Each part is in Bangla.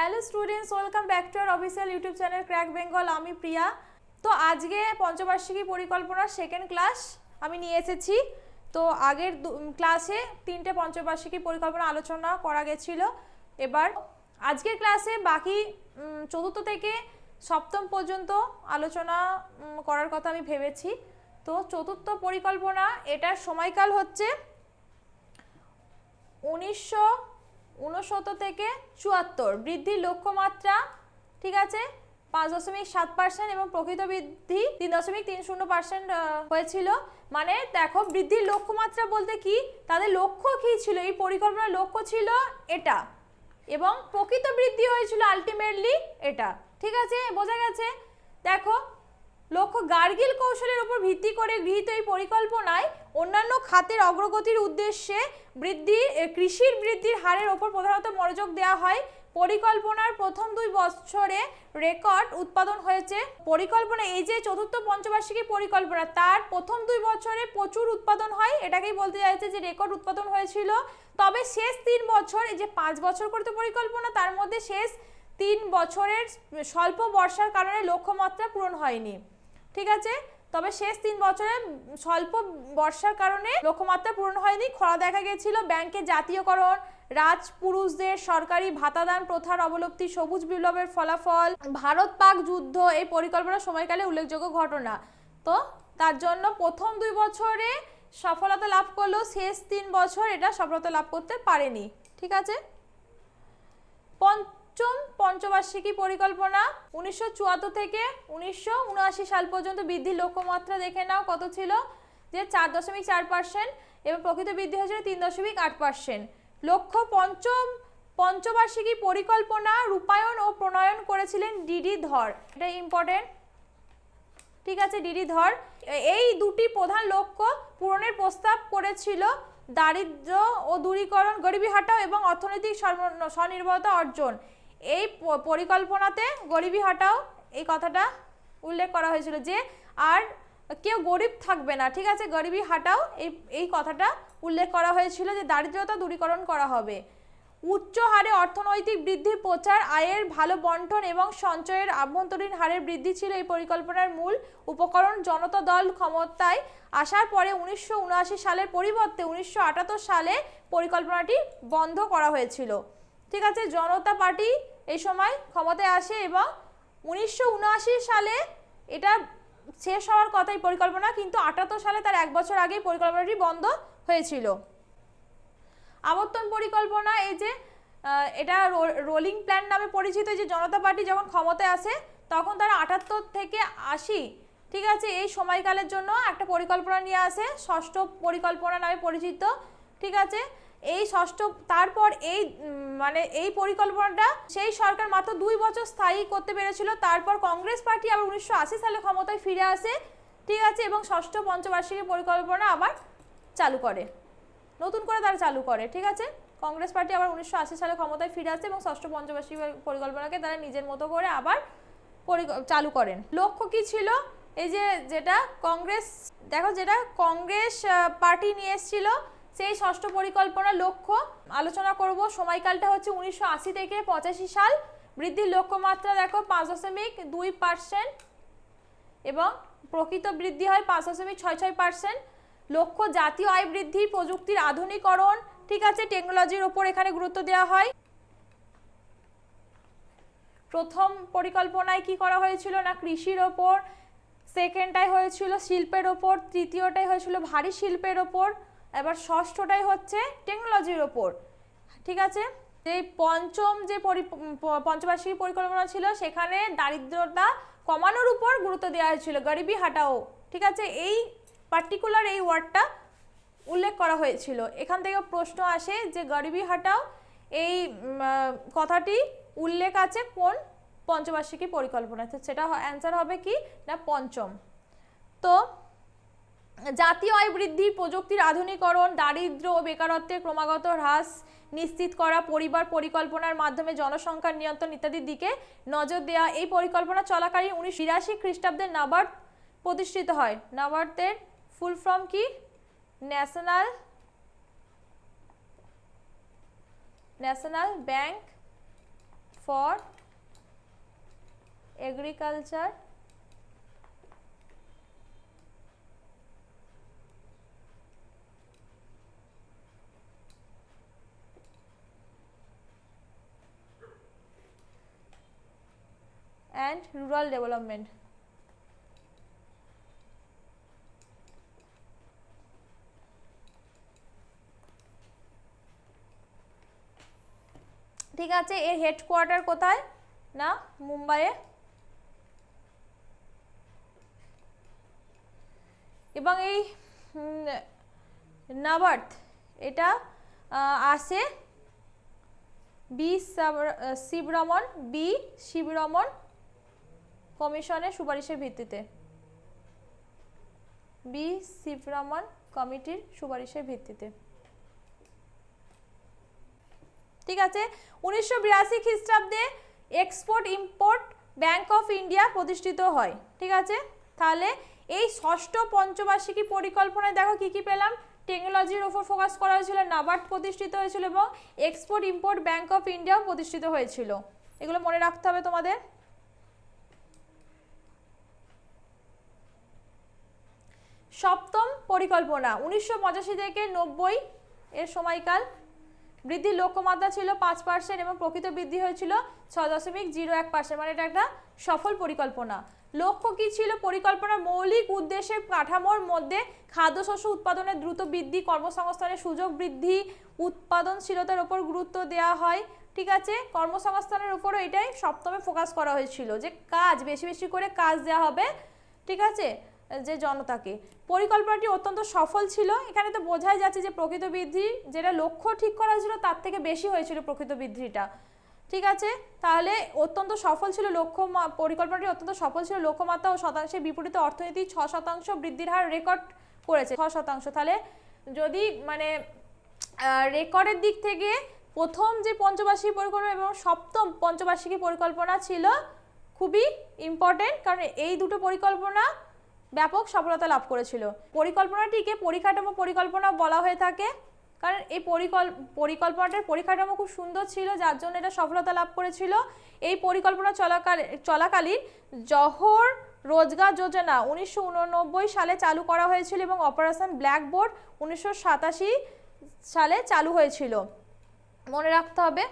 Hello students welcome back to our official YouTube channel crack Bengal আমি প্রিয়া। তো আজকে পঞ্চবার্ষিকী পরিকল্পনার সেকেন্ড ক্লাস আমি নিয়ে এসেছি। তো আগের ক্লাসে তিনটে পঞ্চবার্ষিকী পরিকল্পনা আলোচনা করা গেছিল। এবার আজকের ক্লাসে বাকি চতুর্থ থেকে সপ্তম পর্যন্ত আলোচনা করার কথা আমি ভেবেছি। তো চতুর্থ পরিকল্পনা, এটার সময়কাল হচ্ছে উনিশশো উনসত্তর থেকে চুয়াত্তর। বৃদ্ধির লক্ষ্যমাত্রা, ঠিক আছে, পাঁচ দশমিক সাত পার্সেন্ট এবং প্রকৃত বৃদ্ধি তিন দশমিক তিন শূন্য পার্সেন্ট হয়েছিল। মানে দেখো, বৃদ্ধির লক্ষ্যমাত্রা বলতে কি? তাদের লক্ষ্য কী ছিল? এই পরিকল্পনার লক্ষ্য ছিল এটা। এবং প্রকৃত বৃদ্ধি হয়েছিল আলটিমেটলি এটা। ঠিক আছে, বোঝা গেছে? দেখো, লক্ষ্য গার্গিল কৌশলের উপর ভিত্তি করে গৃহীত এই পরিকল্পনায় অন্যান্য খাতের অগ্রগতির উদ্দেশ্যে বৃদ্ধি কৃষির বৃদ্ধির হারের ওপর প্রধানত মনোযোগ দেওয়া হয়। পরিকল্পনার প্রথম দুই বছরে রেকর্ড উৎপাদন হয়েছে। পরিকল্পনা, এই যে চতুর্থ পঞ্চবার্ষিকী পরিকল্পনা, তার প্রথম দুই বছরে প্রচুর উৎপাদন হয়। এটাকেই বলতে চাইছে যে রেকর্ড উৎপাদন হয়েছিল। তবে শেষ তিন বছর, এই যে পাঁচ বছর করে তো পরিকল্পনা, তার মধ্যে শেষ তিন বছরের স্বল্প বর্ষার কারণে লক্ষ্যমাত্রা পূরণ হয়নি। ঠিক আছে? তবে শেষ তিন বছরে স্বল্প বর্ষার কারণে লক্ষ্যমাত্রা পূরণ হয়নি। খরা দেখা গেছিল ব্যাংকের জাতীয়করণ, রাজপুরুষদের সরকারি ভাতাদান প্রথার অবলব্ধি সবুজ বিপ্লবের ফলাফল, ভারত পাক যুদ্ধ, এই পরিকল্পনার সময়কালে উল্লেখযোগ্য ঘটনা। তো তার জন্য প্রথম দুই বছরে সফলতা লাভ করলেও শেষ তিন বছর এটা সফলতা লাভ করতে পারেনি। ঠিক আছে? পঞ্চম, পঞ্চবার্ষিকী পরিকল্পনা, উনিশশো চুয়াত্তর থেকে উনিশশো উনআশি সাল পর্যন্ত বৃদ্ধির লক্ষ্যমাত্রা দেখে নাও কত ছিল? যে চার দশমিক চার পার্সেন্ট এবং প্রকৃত বৃদ্ধি হয়েছিল তিন দশমিক আট পার্সেন্ট। লক্ষ্য পঞ্চম, পঞ্চবার্ষিকী পরিকল্পনা রূপায়ণ ও প্রণয়ন করেছিলেন ডিডি ধর। এটা ইম্পর্টেন্ট ঠিক আছে ডিডি ধর। এই দুটি প্রধান লক্ষ্য পূরণের প্রস্তাব করেছিল দারিদ্র ও দূরীকরণ, গরিবী হাটাও এবং অর্থনৈতিক স্বনির্ভরতা অর্জন। এই পরিকল্পনাতে গরিবী হাটাও, এই কথাটা উল্লেখ করা হয়েছিল যে আর কেউ গরিব থাকবে না, ঠিক আছে? গরিবী হাটাও, এই এই কথাটা উল্লেখ করা হয়েছিল যে দারিদ্রতা দূরীকরণ করা হবে। উচ্চ হারে অর্থনৈতিক বৃদ্ধির প্রচার, আয়ের ভালো বন্টন এবং সঞ্চয়ের আভ্যন্তরীণ হারের বৃদ্ধি ছিল এই পরিকল্পনার মূল উপকরণ। জনতা দল ক্ষমতায় আসার পরে উনিশশো উনআশি সালের পরিবর্তে উনিশশো আটাত্তর সালে পরিকল্পনাটি বন্ধ করা হয়েছিল। ঠিক আছে, জনতা পার্টি এই সময় ক্ষমতায় আসে এবং উনিশশো উনআশি সালে এটা শেষ হওয়ার কথা এই পরিকল্পনা, কিন্তু আটাত্তর সালে তার এক বছর আগে পরিকল্পনাটি বন্ধ হয়েছিল। আবর্তন পরিকল্পনা, এই যে এটা রোলিং প্ল্যান নামে পরিচিত যে জনতা পার্টি যখন ক্ষমতায় আসে, তখন তারা আটাত্তর থেকে আশি, ঠিক আছে, এই সময়কালের জন্য একটা পরিকল্পনা নিয়ে আসে, ষষ্ঠ পরিকল্পনা নামে পরিচিত, ঠিক আছে এই ষষ্ঠ, তারপর এই মানে এই পরিকল্পনাটা সেই সরকার মাত্র দুই বছর স্থায়ী করতে পেরেছিল। তারপর কংগ্রেস পার্টি আবার উনিশশো আশি সালে ক্ষমতায় ফিরে আসে। ঠিক আছে, এবং ষষ্ঠ পঞ্চবার্ষিকী পরিকল্পনা আবার চালু করে। নতুন করে তারা চালু করে, ঠিক আছে? কংগ্রেস পার্টি আবার উনিশশো আশি সালে ক্ষমতায় ফিরে আসে এবং ষষ্ঠ পঞ্চবার্ষিকী পরিকল্পনাকে তারা নিজের মতো করে আবার চালু করেন। লক্ষ্য কি ছিল? এই যে যেটা কংগ্রেস, দেখো যেটা কংগ্রেস পার্টি নিয়ে এসেছিল সেই ষষ্ঠ পরিকল্পনার লক্ষ্য আলোচনা করব। সময়কালটা হচ্ছে উনিশশো আশি থেকে পঁচাশি সাল। বৃদ্ধির লক্ষ্যমাত্রা দেখো পাঁচ দশমিক দুই পার্সেন্ট এবং প্রকৃত বৃদ্ধি হয় পাঁচ দশমিক ছয় ছয় পার্সেন্ট। লক্ষ্য জাতীয় আয় বৃদ্ধি, প্রযুক্তির আধুনিকরণ, ঠিক আছে, টেকনোলজির ওপর এখানে গুরুত্ব দেওয়া হয়। প্রথম পরিকল্পনায় কি করা হয়েছিল না কৃষির ওপর? সেকেন্ডটাই হয়েছিল শিল্পের ওপর, তৃতীয়টাই হয়েছিল ভারী শিল্পের ওপর। এবার ষষ্ঠটাই হচ্ছে টেকনোলজির ওপর। ঠিক আছে? এই পঞ্চম যে পঞ্চবার্ষিকী পরিকল্পনা ছিল, সেখানে দারিদ্রতা কমানোর উপর গুরুত্ব দেওয়া হয়েছিল, গরিবী হাটাও। ঠিক আছে? এই পার্টিকুলার এই ওয়ার্ডটা উল্লেখ করা হয়েছিল। এখান থেকে প্রশ্ন আসে যে গরিবী হাটাও, এই কথাটি উল্লেখ আছে কোন পঞ্চবার্ষিকী পরিকল্পনা সেটা অ্যান্সার হবে কি? না পঞ্চম। তো জাতীয় আয় বৃদ্ধি প্রযুক্তির আধুনিকরণ, দারিদ্র্য ও বেকারত্বের ক্রমাগত হ্রাস নিশ্চিত করা, পরিবার পরিকল্পনার মাধ্যমে জনসংখ্যার নিয়ন্ত্রণ ইত্যাদির দিকে নজর দেওয়া এই পরিকল্পনা চলাকালীন উনিশশো বিরাশি খ্রিস্টাব্দের নাবার্ড প্রতিষ্ঠিত হয়। নাবার্ডের ফুল ফর্ম কি? National national bank for agriculture and rural development. ঠিক আছে, এর হেডকোয়ার্টার কোথায়? না, মুম্বাইয়ে? এবং এই নাবার্থ এটা আসে বি শিবরমন বি শিবরমন কমিশনের সুপারিশের ভিত্তিতে। বি. শিবরমন কমিটির সুপারিশের ভিত্তিতে। ঠিক আছে? উনিশশো বিরাশি খ্রিস্টাব্দে export import bank of India প্রতিষ্ঠিত হয়। ঠিক আছে? তাহলে এই ষষ্ঠ পঞ্চবার্ষিকী পরিকল্পনায় দেখো কি কি পেলাম? টেকনোলজির ওপর ফোকাস করা হয়েছিল, নাবার্ড প্রতিষ্ঠিত হয়েছিল এবং এক্সপোর্ট ইম্পোর্ট ব্যাংক অফ ইন্ডিয়াও প্রতিষ্ঠিত হয়েছিল। এগুলো মনে রাখতে হবে তোমাদের। সপ্তম পরিকল্পনা। উনিশশো পঁচাশি থেকে নব্বই এর সময়কাল। বৃদ্ধির লক্ষ্যমাত্রা ছিল পাঁচ পার্সেন্ট এবং প্রকৃত বৃদ্ধি হয়েছিল ছয় দশমিক জিরো এক পার্সেন্ট মানে এটা একটা সফল পরিকল্পনা। লক্ষ্য কি ছিল? পরিকল্পনার মৌলিক উদ্দেশ্যের কাঠামোর মধ্যে খাদ্যশস্য উৎপাদনের দ্রুত বৃদ্ধি, কর্মসংস্থানের সুযোগ বৃদ্ধি, উৎপাদনশীলতার উপর গুরুত্ব দেওয়া হয়। ঠিক আছে? কর্মসংস্থানের উপরও এটাই সপ্তমে ফোকাস করা হয়েছিল যে কাজ, বেশি বেশি করে কাজ দেওয়া হবে। ঠিক আছে? যে জনতাকে। পরিকল্পনাটি অত্যন্ত সফল ছিল। এখানে তো বোঝাই যাচ্ছে যে প্রকৃত বৃদ্ধি যেটা লক্ষ্য ঠিক করা হয়েছিল তার থেকে বেশি হয়েছিল প্রকৃত বৃদ্ধিটা। ঠিক আছে? তাহলে অত্যন্ত সফল ছিল লক্ষ্য পরিকল্পনাটি অত্যন্ত সফল ছিল লক্ষ্যমাত্রা ও শতাংশের বিপরীতে অর্থনীতি ছ শতাংশ বৃদ্ধির হার রেকর্ড করেছে। ছ শতাংশ। তাহলে যদি মানে রেকর্ডের দিক থেকে প্রথম যে পঞ্চবার্ষিকী পরিকল্পনা এবং সপ্তম পঞ্চবার্ষিকী পরিকল্পনা ছিল খুবই ইম্পর্টেন্ট কারণ এই দুটো পরিকল্পনা ব্যাপক সফলতা লাভ করেছিল। পরিকল্পনাটিকে পরিকাঠামো পরিকল্পনা বলা হয়ে থাকে। কারণ এই পরিকল, পরিকল্পনাটার পরিকাঠামো খুব সুন্দর ছিল, যার জন্য এটা সফলতা লাভ করেছিল। এই পরিকল্পনা চলাকাল, চলাকালীন জহর রোজগার যোজনা উনিশশো উননব্বই সালে চালু করা হয়েছিল এবং অপারেশন ব্ল্যাকবোর্ড উনিশশো সাতাশি সালে চালু হয়েছিল। মনে রাখতে হবে,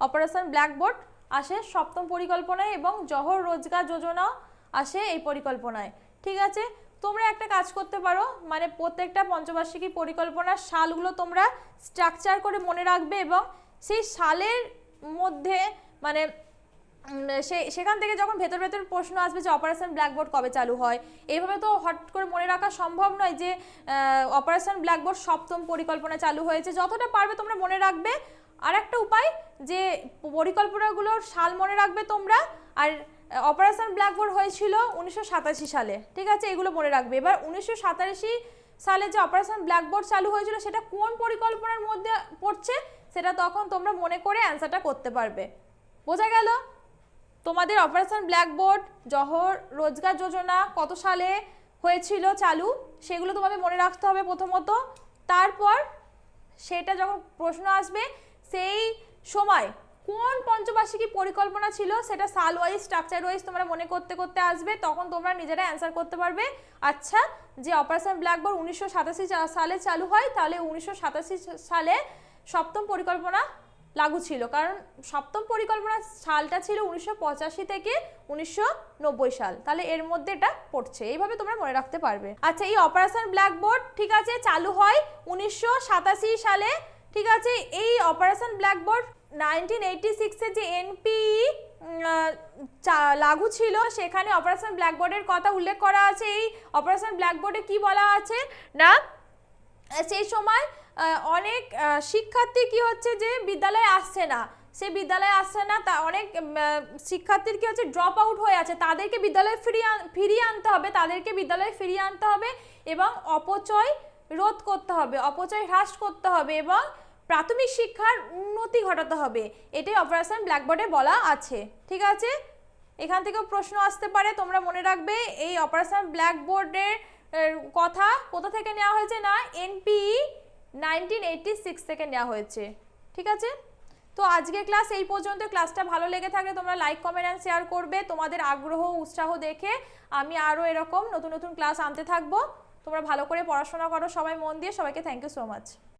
অপারেশন ব্ল্যাকবোর্ড আসে সপ্তম পরিকল্পনায় এবং জহর রোজগার যোজনাও আসে এই পরিকল্পনায়। ঠিক আছে? তোমরা একটা কাজ করতে পারো মানে প্রত্যেকটা পঞ্চবার্ষিকী পরিকল্পনার সালগুলো তোমরা স্ট্রাকচার করে মনে রাখবে এবং সেই সালের মধ্যে মানে সে, সেখান থেকে যখন ভেতর ভেতর প্রশ্ন আসবে যে অপারেশন ব্ল্যাকবোর্ড কবে চালু হয় এইভাবে তো হট করে মনে রাখা সম্ভব নয় যে অপারেশন ব্ল্যাকবোর্ড সপ্তম পরিকল্পনা চালু হয়েছে। যতটা পারবে তোমরা মনে রাখবে। আর একটা উপায় যে পরিকল্পনাগুলোর সাল মনে রাখবে তোমরা, আর অপারেশন ব্ল্যাকবোর্ড হয়েছিল উনিশশো সাতাশি সালে, ঠিক আছে? এগুলো মনে রাখবে। এবার উনিশশো সাতাশি সালে যে অপারেশন ব্ল্যাকবোর্ড চালু হয়েছিল, সেটা কোন পরিকল্পনার মধ্যে পড়ছে, সেটা তখন তোমরা মনে করে অ্যান্সারটা করতে পারবে। বোঝা গেল? তোমাদের অপারেশন ব্ল্যাকবোর্ড জহর রোজগার যোজনা কত সালে হয়েছিল চালু, সেগুলো তোমাদের মনে রাখতে হবে প্রথমত। তারপর সেটা যখন প্রশ্ন আসবে, সেই সময় কোন পঞ্চবার্ষিকী পরিকল্পনা ছিল সেটা সাল ওয়াইজ স্ট্রাকচার ওয়াইজ তোমরা মনে করতে করতে আসবে, তখন তোমরা নিজেরা অ্যান্সার করতে পারবে। আচ্ছা যে অপারেশন ব্ল্যাকবোর্ড উনিশশো সাতাশি সালে চালু হয়, তাহলে উনিশশো সাতাশি সালে সপ্তম পরিকল্পনা লাগু ছিল। কারণ সপ্তম পরিকল্পনা সালটা ছিল উনিশশো পঁচাশি থেকে উনিশশো নব্বই সাল। তাহলে এর মধ্যে এটা পড়ছে। এইভাবে তোমরা মনে রাখতে পারবে। আচ্ছা এই অপারেশন ব্ল্যাকবোর্ড ঠিক আছে, চালু হয় উনিশশো সাতাশি সালে। ঠিক আছে, এই অপারেশন ব্ল্যাকবোর্ড নাইনটিন এইটি সিক্সের যে এনপি লাগু ছিল, সেখানে অপারেশন ব্ল্যাকবোর্ডের কথা উল্লেখ করা আছে। এই অপারেশন ব্ল্যাকবোর্ডে কি বলা আছে? না, সেই সময় অনেক শিক্ষার্থী কি হচ্ছে যে বিদ্যালয়ে আসছে না। সে বিদ্যালয়ে আসছে না, তা অনেক শিক্ষার্থীর কি হচ্ছে ড্রপ আউট হয়ে আছে। তাদেরকে বিদ্যালয়ে ফিরিয়ে ফিরিয়ে আনতে হবে, তাদেরকে বিদ্যালয়ে ফিরিয়ে আনতে হবে এবং অপচয় রোধ করতে হবে, অপচয় হ্রাস করতে হবে এবং প্রাথমিক শিক্ষার উন্নতি ঘটাতে হবে। এটাই অপারেশন ব্ল্যাকবোর্ডে বলা আছে। ঠিক আছে? এখান থেকেও প্রশ্ন আসতে পারে, তোমরা মনে রাখবে, এই অপারেশন ব্ল্যাকবোর্ডের কথা কোথা থেকে নেওয়া হয়েছে না? এনপি নাইনটিন এইটি সিক্স থেকে নেওয়া হয়েছে। ঠিক আছে? তো আজকে ক্লাস এই পর্যন্ত। ক্লাসটা ভালো লেগে থাকলে তোমরা লাইক কমেন্ট অ্যান্ড শেয়ার করবে। তোমাদের আগ্রহ, উৎসাহ দেখে আমি আরও এরকম নতুন নতুন ক্লাস আনতে থাকব। তোমরা ভালো করে পড়াশোনা করো, সবাই মন দিয়ে, সবাইকে থ্যাংক ইউ সো মাচ